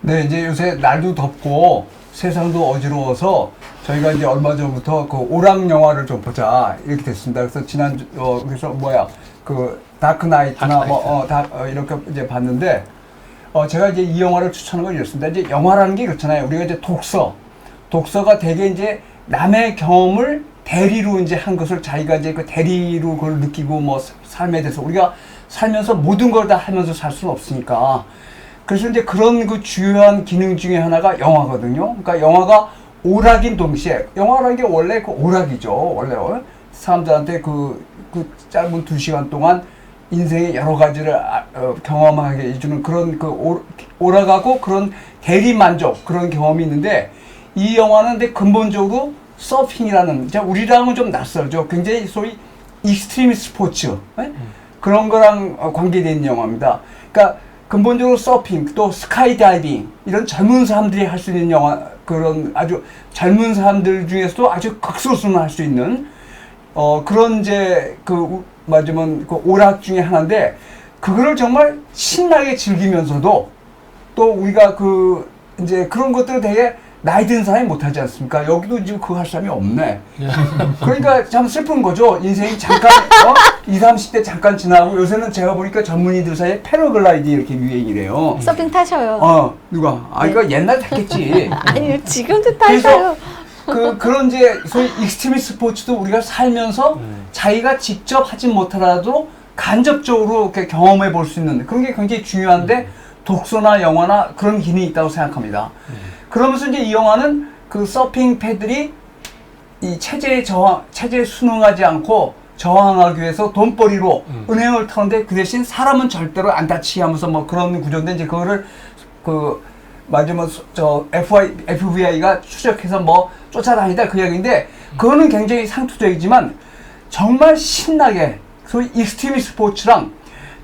네, 이제 요새 날도 덥고 세상도 어지러워서 저희가 이제 얼마 전부터 그 오락 영화를 좀 보자 이렇게 됐습니다. 그래서 지난 어 그래서 뭐야 그 다크 나이트나 뭐 어, 다 어, 이렇게 이제 봤는데 어 제가 이제 이 영화를 추천한 건 이렇습니다. 이제 영화라는 게 그렇잖아요. 우리가 이제 독서 독서가 되게 이제 남의 경험을 대리로 이제 한 것을 자기가 이제 그 대리로 그걸 느끼고 뭐 사- 삶에 대해서 우리가 살면서 모든 걸 다 하면서 살 수는 없으니까 그래서 이제 그런 그 주요한 기능 중에 하나가 영화거든요. 그러니까 영화가 오락인 동시에 영화라는 게 원래 그 오락이죠. 원래 어? 사람들한테 그, 그 짧은 두 시간 동안 인생의 여러 가지를 아- 어, 경험하게 해주는 그런 그 오, 오락하고 그런 대리 만족 그런 경험이 있는데 이 영화는 근데 근본적으로 서핑이라는 이제 우리랑은 좀 낯설죠. 굉장히 소위 익스트림 스포츠 예? 그런 거랑 어, 있는 영화입니다. 그러니까 근본적으로 서핑 또 스카이다이빙 이런 젊은 사람들이 할 수 있는 영화 그런 아주 젊은 사람들 중에서도 아주 극소수만 할 수 있는 어 그런 이제 그 우- 말하자면 그 오락 중에 하나인데 그거를 정말 신나게 즐기면서도 또 우리가 그 이제 그런 것들을 되게 나이 든 사람이 못하지 않습니까? 여기도 지금 그거 할 사람이 없네. 그러니까 참 슬픈 거죠. 인생이 잠깐, 어? 20, 30대 잠깐 지나고 요새는 제가 보니까 전문의들 사이에 패러글라이딩 이렇게 유행이래요. 서핑 타셔요. 어, 누가? 아, 이거 옛날 탔겠지. 아니 지금도 타셔요. 그, 그런 이제 소위 익스트림 스포츠도 우리가 살면서 자기가 직접 하진 못하더라도 간접적으로 이렇게 경험해 볼 수 있는 그런 게 굉장히 중요한데 독서나 영화나 그런 기능이 있다고 생각합니다. 그러면서 이제 이 영화는 그 서핑 패들이 이 체제에 저항, 체제에 순응하지 않고 저항하기 위해서 돈벌이로 은행을 타는데 그 대신 사람은 절대로 안 다치게 하면서 뭐 그런 구조인데 이제 그거를 그 마지막 저 FBI, FBI가 추적해서 뭐 쫓아다니다 그 이야기인데 그거는 굉장히 상투적이지만 정말 신나게 소위 익스트림 스포츠랑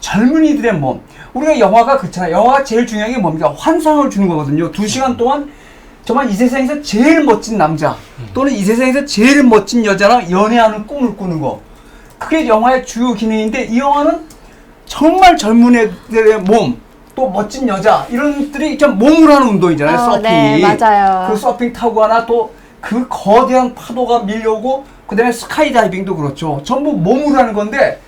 젊은이들의 몸 우리가 영화가 그렇잖아요 영화가 제일 중요한 게 뭡니까 환상을 주는 거거든요 두 시간 동안 정말 이 세상에서 제일 멋진 남자 또는 이 세상에서 제일 멋진 여자랑 연애하는 꿈을 꾸는 거 그게 영화의 주요 기능인데 이 영화는 정말 젊은 애들의 몸, 또 멋진 여자 이런 것들이 좀 몸으로 하는 운동이잖아요. 어, 서핑이. 네, 맞아요. 그 서핑 타고 하나 또 그 거대한 파도가 밀려오고 그다음에 스카이다이빙도 그렇죠. 전부 몸으로 하는 건데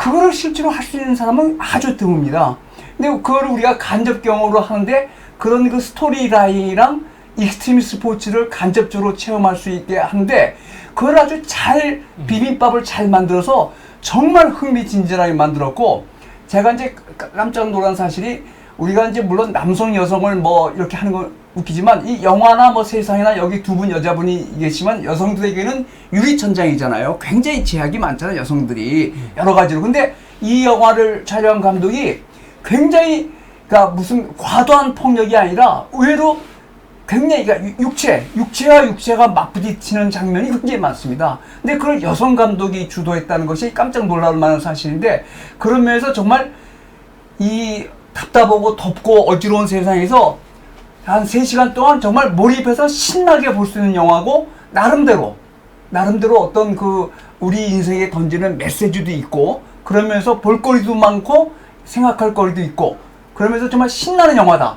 그거를 실제로 할 수 있는 사람은 아주 드뭅니다. 근데 그거를 우리가 간접 경험으로 하는데 그런 그 스토리 라인이랑 익스트림 스포츠를 간접적으로 체험할 수 있게 하는데 그걸 아주 잘 비빔밥을 잘 만들어서 정말 흥미진진하게 만들었고 제가 이제 깜- 깜짝 놀란 사실이 우리가 이제 물론 남성 여성을 뭐 이렇게 하는 건 웃기지만 이 영화나 뭐 세상이나 여기 두 분 여자분이 계시지만 여성들에게는 유리천장이잖아요. 굉장히 제약이 많잖아요. 여성들이 여러 가지로. 근데 이 영화를 촬영한 감독이 굉장히 그러니까 무슨 과도한 폭력이 아니라 의외로 굉장히 그러니까 유- 육체, 육체와 육체가 맞부딪히는 장면이 굉장히 많습니다. 근데 그걸 여성 감독이 주도했다는 것이 깜짝 놀랄 만한 사실인데 그런 면에서 정말 이 답답하고 덥고 어지러운 세상에서 한 3시간 동안 정말 몰입해서 신나게 볼 수 있는 영화고 나름대로 나름대로 어떤 그 우리 인생에 던지는 메시지도 있고 그러면서 볼거리도 많고 생각할 거리도 있고 그러면서 정말 신나는 영화다.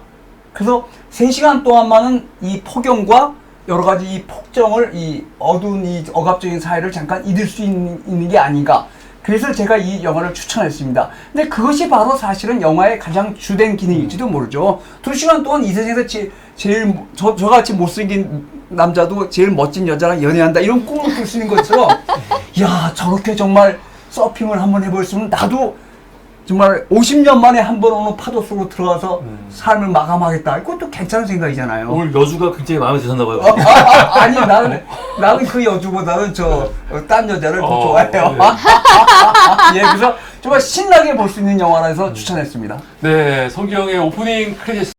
그래서 3시간 동안만은 이 폭염과 여러 가지 이 폭정을 이 어두운 이 억압적인 사회를 잠깐 잊을 수 있는, 있는 게 아닌가. 그래서 제가 이 영화를 추천했습니다. 근데 그것이 바로 사실은 영화의 가장 주된 기능일지도 모르죠. 두 시간 동안 이 세상에서 제, 제일 저, 저같이 못생긴 남자도 제일 멋진 여자랑 연애한다 이런 꿈을 꿀 수 있는 것처럼 야 저렇게 정말 서핑을 한번 해볼 수 있으면 나도 정말 50년 만에 한 번 오는 파도 속으로 들어가서 삶을 마감하겠다. 이것도 괜찮은 생각이잖아요. 오늘 여주가 굉장히 마음에 드셨나 봐요. 어, 아, 아, 니 나는 나는 그 여주보다는 저 딴 여자를 더 어, 좋아해요. 네. 예, 그래서 정말 신나게 볼 수 있는 영화라서 추천했습니다. 네, 성기영의 오프닝 크레딧